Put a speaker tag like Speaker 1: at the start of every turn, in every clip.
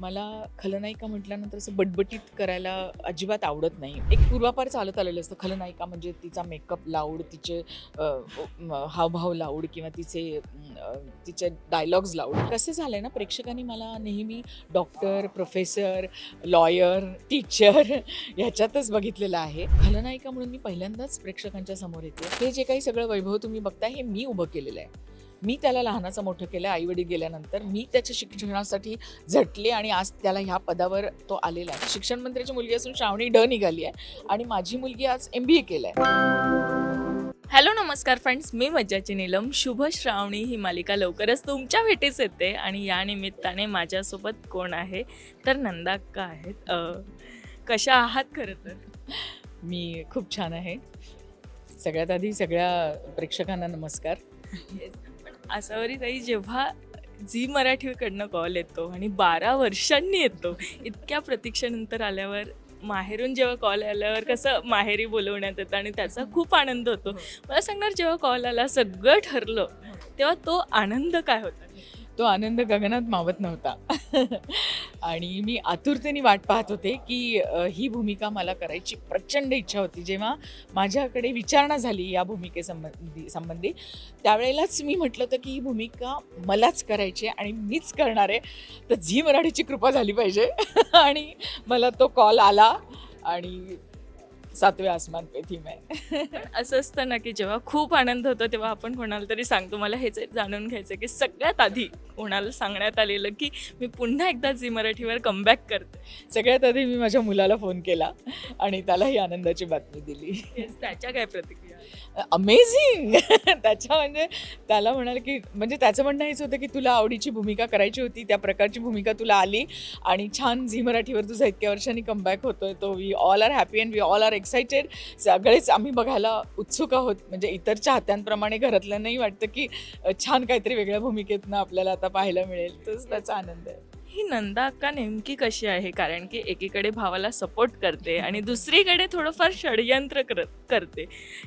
Speaker 1: मला खलनायिका म्हटल्यानंतर असं बटबटीत करायला अजिबात आवडत नाही. एक पूर्वापार चालत आलेलं असतं खलनायिका म्हणजे तिचा मेकअप लाऊड तिचे हावभाव लाऊड किंवा तिचे तिचे डायलॉग्स लाऊड. कसं झालंय ना प्रेक्षकांनी मला नेहमी डॉक्टर प्रोफेसर लॉयर टीचर ह्याच्यातच बघितलेलं आहे. खलनायिका म्हणून मी पहिल्यांदाच प्रेक्षकांच्या समोर येते. हे जे काही सगळं वैभव तुम्ही बघताय हे मी उभं केलेलं आहे. मी त्याला लहानाचं मोठं केलं आई वडील गेल्यानंतर मी त्याच्या शिक्षणासाठी झटले आणि आज त्याला ह्या पदावर तो आलेला आहे. शिक्षण मंत्र्याची मुलगी असून श्रावणी ड निघाली आहे आणि माझी मुलगी आज एम बी ए केलं आहे
Speaker 2: हॅलो नमस्कार फ्रेंड्स. मी मज्जाची नीलम. शुभ श्रावणी. ही मालिका लवकरच तुमच्या भेटीस येते आणि या निमित्ताने माझ्यासोबत कोण आहे? तर नंदाक्का आहेत? अ, कशा आहात खरं तर?
Speaker 1: मी खूप छान आहे. सगळ्यात आधी सगळ्या प्रेक्षकांना नमस्कार.
Speaker 2: पण असावरी ताई जेव्हा झी मराठीकडनं कॉल येतो आणि बारा वर्षांनी येतो इतक्या प्रतीक्षेनंतर आल्यावर माहेरून जेव्हा कॉल आल्यावर कसं माहेरी बोलवण्यात येतं आणि त्याचा खूप आनंद होतो. मला सांगणार जेव्हा कॉल आला सगळं ठरलं तेव्हा तो आनंद काय होता?
Speaker 1: तो आनंद गगनात मावत नव्हता. आणि मी आतुरतेने वाट पाहत होते की ही भूमिका मला करायची प्रचंड इच्छा होती. जेव्हा माझ्याकडे विचारणा झाली या भूमिकेसंबंधी संबंधी त्यावेळेलाच मी म्हटलं होतं की ही भूमिका मलाच करायची आहे आणि मीच करणार आहे. तर झी मराठीची कृपा झाली पाहिजे. आणि मला तो कॉल आला आणि सातव्या आसमान पे थी मैं
Speaker 2: असं असतं ना की जेव्हा खूप आनंद होतो तेव्हा आपण कोणाला तरी सांगतो मला हेच जाणून घ्यायचं की सगळ्यात आधी कोणाला सांगण्यात आलेलं की मी पुन्हा एकदा झी मराठीवर कमबॅक करते.
Speaker 1: सगळ्यात आधी मी माझ्या मुलाला फोन केला आणि त्याला ही आनंदाची बातमी दिली.
Speaker 2: त्याच्या काय प्रतिक्रिया?
Speaker 1: अमेझिंग त्याच्या म्हणजे त्याला म्हणाल की म्हणजे त्याचं म्हणणं हेच होतं की तुला आवडीची भूमिका करायची होती त्या प्रकारची भूमिका तुला आली आणि छान झी मराठीवर तुझा इतक्या वर्षांनी कमबॅक होतोय तो. We all are happy and we all are excited सगळेच आम्ही बघायला उत्सुक आहोत. म्हणजे इतर चाहत्यांप्रमाणे घरातल्यांनाही वाटतं की छान काहीतरी वेगळ्या भूमिकेतनं आपल्याला आता पाहायला मिळेल. तोच त्याचा आनंद आहे.
Speaker 2: ही नंदा अक्का नेमकी कशी आहे? कारण की एकीकडे भावाला सपोर्ट करते आणि दुसरीकडे थोडंफार षडयंत्र कर करते.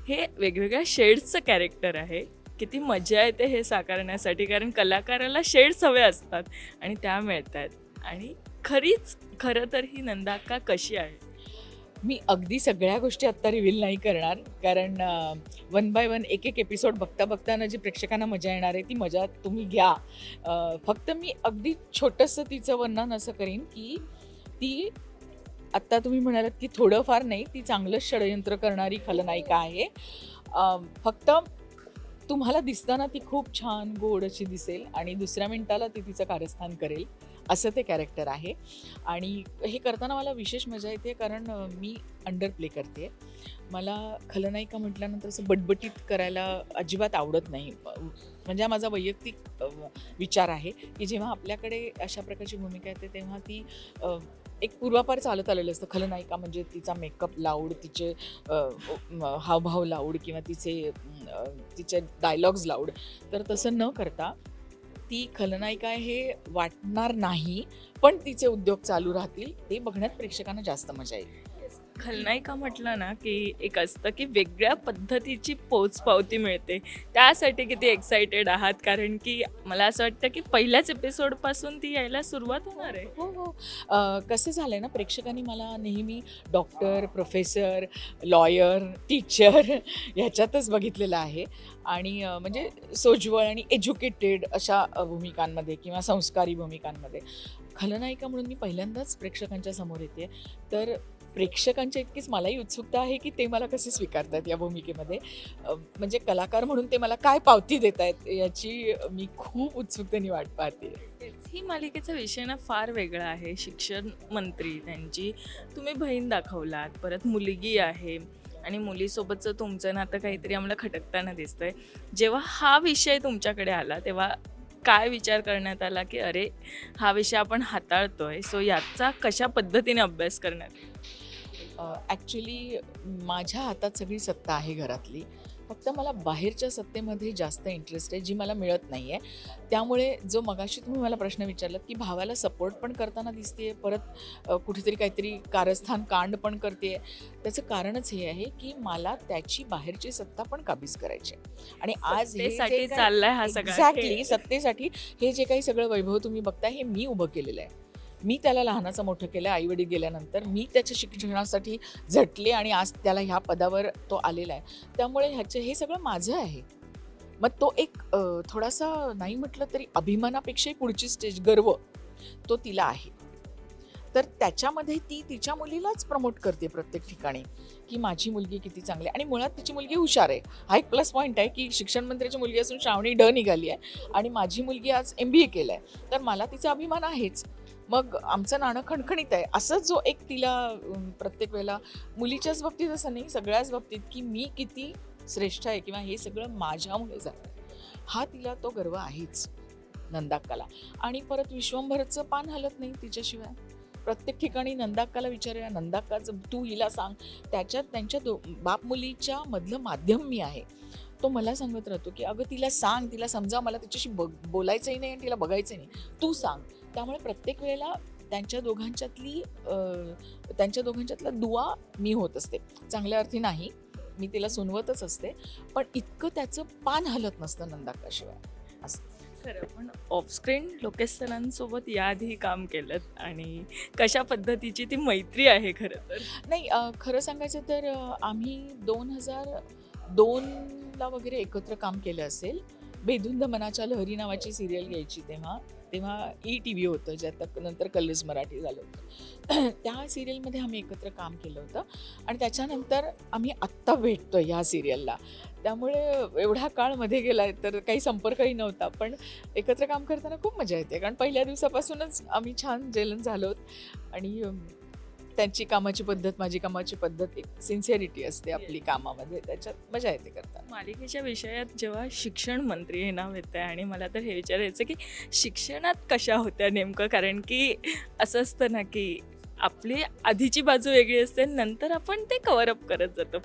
Speaker 2: हे वेगवेगळ्या शेड्सचं कॅरेक्टर आहे. किती मजा येते हे साकारण्यासाठी कारण कलाकाराला शेड्स हवे असतात आणि त्या मिळत आहेत आणि खरीच खरं तर ही नंदा अक्का कशी आहे?
Speaker 1: मी अगदी सगळ्या गोष्टी आत्ता रिव्हील नाही करणार. कारण वन बाय वन एक एक एपिसोड बघता बघताना जी प्रेक्षकांना मजा येणार आहे ती मजा तुम्ही घ्या. फक्त मी अगदी छोटंसं तिचं वर्णन असं करीन की ती आत्ता तुम्ही म्हणालात की थोडंफार नाही ती चांगलंच षडयंत्र करणारी खलनायिका आहे. फक्त तुम्हाला दिसताना ती खूप छान गोड अशी दिसेल आणि दुसऱ्या मिनिटाला ती तिचं कारस्थान करेल असं ते कॅरेक्टर आहे. आणि हे करताना मला विशेष मजा येते कारण मी अंडर प्ले करते. मला खलनायिका म्हटल्यानंतर असं बटबटीत करायला अजिबात आवडत नाही. म्हणजे हा माझा वैयक्तिक विचार आहे की जेव्हा आपल्याकडे अशा प्रकारची भूमिका येते तेव्हा ती एक पूर्वापार चालत आलेलं असतं. खलनायिका म्हणजे तिचा मेकअप लाऊड तिचे हावभाव लाऊड किंवा तिचे तिचे डायलॉग्स लाऊड तर तसं न करता ती खलनायिका हे वाटणार नाही पण तिचे उद्योग चालू राहतील. ते बघण्यात प्रेक्षकांना जास्त मजा येईल.
Speaker 2: खलनायिका म्हटलं ना की एक असतं की वेगळ्या पद्धतीची पोचपावती मिळते. त्यासाठी किती एक्सायटेड आहात? कारण की मला असं वाटतं की पहिल्याच एपिसोडपासून ती यायला सुरुवात होणार आहे.
Speaker 1: हो हो. कसं कसं आहे ना प्रेक्षकांनी मला नेहमी डॉक्टर प्रोफेसर लॉयर टीचर ह्याच्यातच बघितलेलं आहे. आणि म्हणजे सोज्वळ आणि एज्युकेटेड अशा भूमिकांमध्ये किंवा संस्कारी भूमिकांमध्ये. खलनायिका म्हणून मी पहिल्यांदाच प्रेक्षकांच्या समोर येते. तर प्रेक्षकांच्या इतकीच मलाही उत्सुकता आहे की ते मला कसे स्वीकारतात या भूमिकेमध्ये. म्हणजे कलाकार म्हणून ते मला काय पावती देत आहेत याची मी खूप उत्सुकतेने वाट पाहते.
Speaker 2: ही मालिकेचा विषय ना फार वेगळा आहे. शिक्षण मंत्री त्यांची तुम्ही बहीण दाखवलात परत मुलगी आहे आणि मुलीसोबतचं तुमचं नातं काहीतरी आम्हाला खटकताना दिसतंय. जेव्हा हा विषय तुमच्याकडे आला तेव्हा काय विचार करण्यात आला की अरे हा विषय आपण हाताळतोय. सो याचा कशा पद्धतीने अभ्यास करण्यात
Speaker 1: ॲक्च्युली माझ्या हातात सगळी सत्ता आहे घरातली फक्त मला बाहेरच्या सत्तेमध्ये जास्त इंटरेस्ट आहे जी मला मिळत नाही आहे त्यामुळे जो मगाशी तुम्ही मला प्रश्न विचारलात की भावाला सपोर्ट पण करताना दिसते परत कुठेतरी काहीतरी कारस्थान कांड पण करते त्याचं कारणच हे आहे की मला त्याची बाहेरची सत्ता पण काबीज करायची. आणि आज हे
Speaker 2: चाललाय हा सगळा
Speaker 1: एक्झॅक्टली. सत्तेसाठी हे जे काही सगळं वैभव तुम्ही बघताय हे मी उभं केलेलं आहे मी त्याला लहानाचं मोठं केलं आईवडील गेल्यानंतर मी त्याच्या शिक्षणासाठी झटले आणि आज त्याला ह्या पदावर तो आलेला आहे. त्यामुळे ह्याचे हे सगळं माझं आहे. मग तो एक थोडासा नाही म्हटलं तरी अभिमानापेक्षाही पुढची स्टेज गर्व तो तिला आहे. तर त्याच्यामध्ये ती तिच्या मुलीलाच प्रमोट करते प्रत्येक ठिकाणी की माझी मुलगी किती चांगली आहे. आणि मुळात तिची मुलगी हुशार आहे. हा एक प्लस पॉईंट आहे की शिक्षण मंत्र्याची मुलगी असून श्रावणी ड निघाली आहे आणि माझी मुलगी आज एम बी ए केलं आहे तर मला तिचा अभिमान आहेच. मग आमचं नाणं खणखणीत आहे. असं जो एक तिला प्रत्येक वेळेला मुलीच्याच बाबतीत असं नाही सगळ्याच बाबतीत की मी किती श्रेष्ठ आहे किंवा हे सगळं माझ्यामुळे झालं. हा तिला तो गर्व आहेच नंदाक्काला. आणि परत विश्वंभरचं पान हलत नाही तिच्याशिवाय. प्रत्येक ठिकाणी नंदाक्काला विचारूया नंदाक्काचं तू हिला सांग. त्याच्यात त्यांच्या दो बाप मुलीच्या मधलं माध्यम मी आहे. तो मला सांगत राहतो की अगं तिला सांग तिला समजा मला तिच्याशी बघ बोलायचंही नाही आणि तिला बघायचंही नाही. तू सांग. त्यामुळे प्रत्येक वेळेला त्यांच्या दोघांच्यातली त्यांच्या दोघांच्यातला दुवा मी होत असते. चांगल्या अर्थी नाही. मी तिला सुनवतच असते. पण इतकं त्याचं पान हलत नसतं नंदाक्काशिवाय
Speaker 2: खरं पण ऑफस्क्रीन लोकेश सरांसोबत याआधी काम केलं आणि कशा पद्धतीची ती मैत्री आहे खरं तर?
Speaker 1: नाही खरं सांगायचं तर आम्ही दोन हजार दोनला वगैरे एकत्र काम केलं असेल. बेधुंद मनाच्या लहरी नावाची सिरियल घ्यायची तेव्हा. तेव्हा ई टी व्ही होतं ज्यात नंतर कलर्स मराठी झालं होतं. त्या सिरियलमध्ये आम्ही एकत्र काम केलं होतं. आणि त्याच्यानंतर आम्ही आत्ता भेटतो ह्या सिरियलला त्यामुळे एवढा काळमध्ये गेला आहे तर काही संपर्कही नव्हता. पण एकत्र काम करताना खूप मजा येते. कारण पहिल्या दिवसापासूनच आम्ही छान जेलन झालो. आणि त्यांची कामाची पद्धत माझी कामाची पद्धत एक सिन्सिअरिटी असते आपली कामामध्ये. त्याच्यात मजा येते करताना.
Speaker 2: मालिकेच्या विषयात जेव्हा शिक्षण मंत्री हे नाव येतं आणि मला तर हे विचारायचं की शिक्षणात कशा होत्या नेमकं? कारण की असं असतं ना की आपली आधीची बाजू वेगळी असते नंतर आपण ते कव्हरअप करत जातो.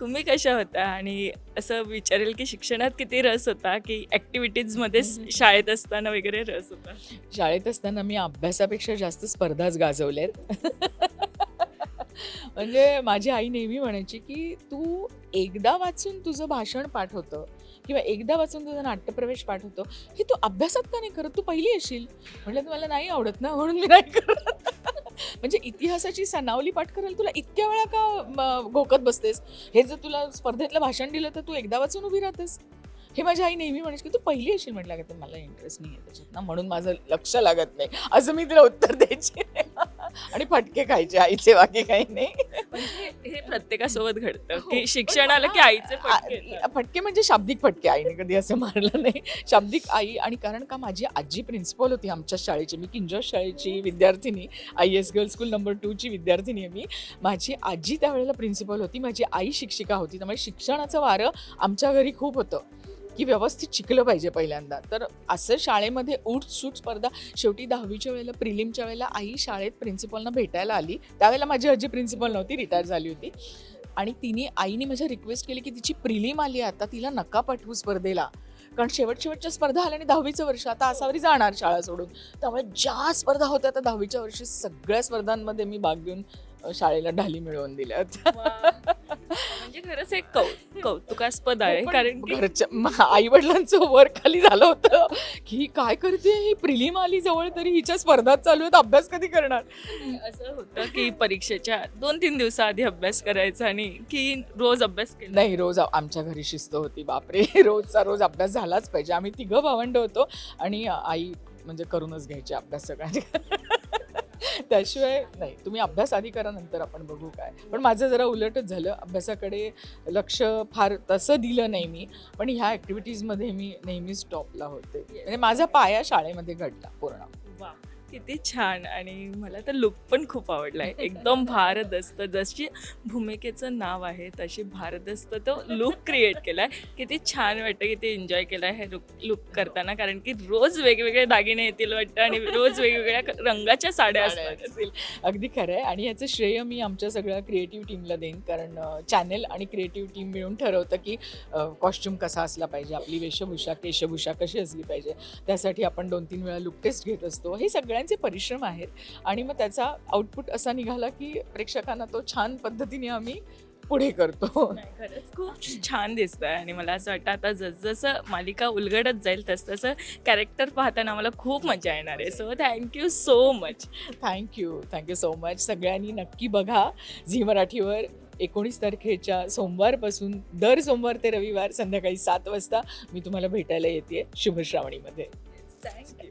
Speaker 2: तुम्ही कशा होता? आणि असं विचारेल की शिक्षणात किती रस होता? की ॲक्टिव्हिटीजमध्ये. शाळेत असताना वगैरे रस होता?
Speaker 1: शाळेत असताना मी अभ्यासापेक्षा जास्त स्पर्धाच गाजवल्यात. म्हणजे माझी आई नेहमी म्हणायची की तू एकदा वाचून तुझं भाषण पाठवतं किंवा एकदा वाचून तुझा नाट्यप्रवेश पाठवतो हे तू अभ्यासात का नाही करत? तू पहिली येशील. म्हटलं मला नाही आवडत ना? म्हणून मी नाही करत. म्हणजे इतिहासाची सनावली पाठ करायला तुला इतक्या वेळा का घोकत बसतेस? हे जर तुला स्पर्धेतलं भाषण दिलं तर तू एकदा वाचून उभी राहतेस. हे माझी आई नेहमी म्हणायची की तू पहिली येशील? म्हटलं का मला इंटरेस्ट नाही आहे त्याच्यात ना म्हणून माझं लक्ष लागत नाही. असं मी तिला उत्तर द्यायचे. आणि फटके खायचे आईचे बाकी काही नाही.
Speaker 2: हे प्रत्येकासोबत घडतं
Speaker 1: हो.
Speaker 2: की शिक्षण आलं की आईचे फटके
Speaker 1: म्हणजे शाब्दिक फटके आईने कधी असं मारलं नाही. शाब्दिक आई आणि कारण का माझी आजी प्रिन्सिपल होती आमच्या शाळेची मी किंजॉस शाळेची विद्यार्थिनी I S girls school number टूची विद्यार्थिनी आहे मी. माझी आजी त्यावेळेला प्रिन्सिपल होती माझी आई शिक्षिका होती त्यामुळे शिक्षणाचं वारं आमच्या घरी खूप होतं. की व्यवस्थित शिकलं पाहिजे पहिल्यांदा. तर असं शाळेमध्ये उठ सूट स्पर्धा शेवटी दहावीच्या वेळेला प्रिलिमच्या वेळेला आई शाळेत प्रिन्सिपलनं भेटायला आली. त्यावेळेला माझी आजी प्रिन्सिपल नव्हती रिटायर झाली होती. आणि तिने आईने माझ्या रिक्वेस्ट केली की तिची प्रिलिम आली आहे आता तिला नका पाठवू स्पर्धेला. कारण शेवट शेवटच्या स्पर्धा आल्या आणि दहावीचं वर्ष आता असावरी जाणार शाळा सोडून. त्यामुळे ज्या स्पर्धा होत्या त्या दहावीच्या वर्षी सगळ्या स्पर्धांमध्ये मी भाग घेऊन शाळेला ढाली मिळवून दिल्या.
Speaker 2: म्हणजे खरंच एक कौ कौतुकास्पद आहे कारण
Speaker 1: घरच्या आई वडिलांचं वर खाली झालं होतं की ही काय करते? ही प्रिलिम आली जवळ तरी हिच्या स्पर्धा चालू आहेत अभ्यास कधी करणार?
Speaker 2: असं होतं की परीक्षेच्या दोन तीन दिवसाआधी अभ्यास करायचा आणि की रोज अभ्यास केला.
Speaker 1: नाही रोज आमच्या घरी शिस्त होती बापरे. रोजचा रोज अभ्यास झालाच पाहिजे. आम्ही तिघं भावंड होतो आणि आई म्हणजे करूनच घ्यायचे अभ्यास सगळ्यांचे त्याशिवाय नाही. तुम्ही अभ्यास आधी करा नंतर आपण बघू काय. पण माझं जरा उलटच झालं. अभ्यासाकडे लक्ष फार तसं दिलं नाही मी. पण ह्या ॲक्टिव्हिटीजमध्ये मी नेहमीच टॉपला होते. म्हणजे माझा पाया शाळेमध्ये घडला पूर्ण.
Speaker 2: किती छान. आणि मला तर लुक पण खूप आवडलाय एकदम भारदस्त जशी भूमिकेचं नाव आहे तशी भारदस्त तो लुक क्रिएट केलाय. किती छान वाटतं किती एन्जॉय केलाय हे लुक लुक करताना. कारण की रोज वेगवेगळे दागिने येतील वाटतं आणि रोज वेगवेगळ्या रंगाच्या साड्या असतात.
Speaker 1: असतील. अगदी खरं आहे. आणि याचं श्रेय मी आमच्या सगळ्या क्रिएटिव्ह टीमला देईन. कारण चॅनेल आणि क्रिएटिव्ह टीम मिळून ठरवतं की कॉस्ट्युम कसा असला पाहिजे. आपली वेशभूषा केशभूषा कशी असली पाहिजे. त्यासाठी आपण दोन तीन वेळा लुक टेस्ट घेत असतो. हे सगळ्यांचे परिश्रम आहेत. आणि मग त्याचा आउटपुट असा निघाला की प्रेक्षकांना तो छान पद्धतीने आम्ही पुढे करतो.
Speaker 2: नाही, खरंच खूप छान दिसत आहे आणि मला असं वाटतं आता जसजसं मालिका उलगडत जाईल तसतसं कॅरेक्टर पाहताना मला खूप मजा येणार आहे. So thank you so much
Speaker 1: thank you thank you so much सगळ्यांनी नक्की बघा. झी मराठीवर एकोणीस तारखेच्या सोमवारपासून दर सोमवार ते रविवार संध्याकाळी सात वाजता मी तुम्हाला भेटायला येते शुभश्रावणीमध्ये.
Speaker 2: थँक्यू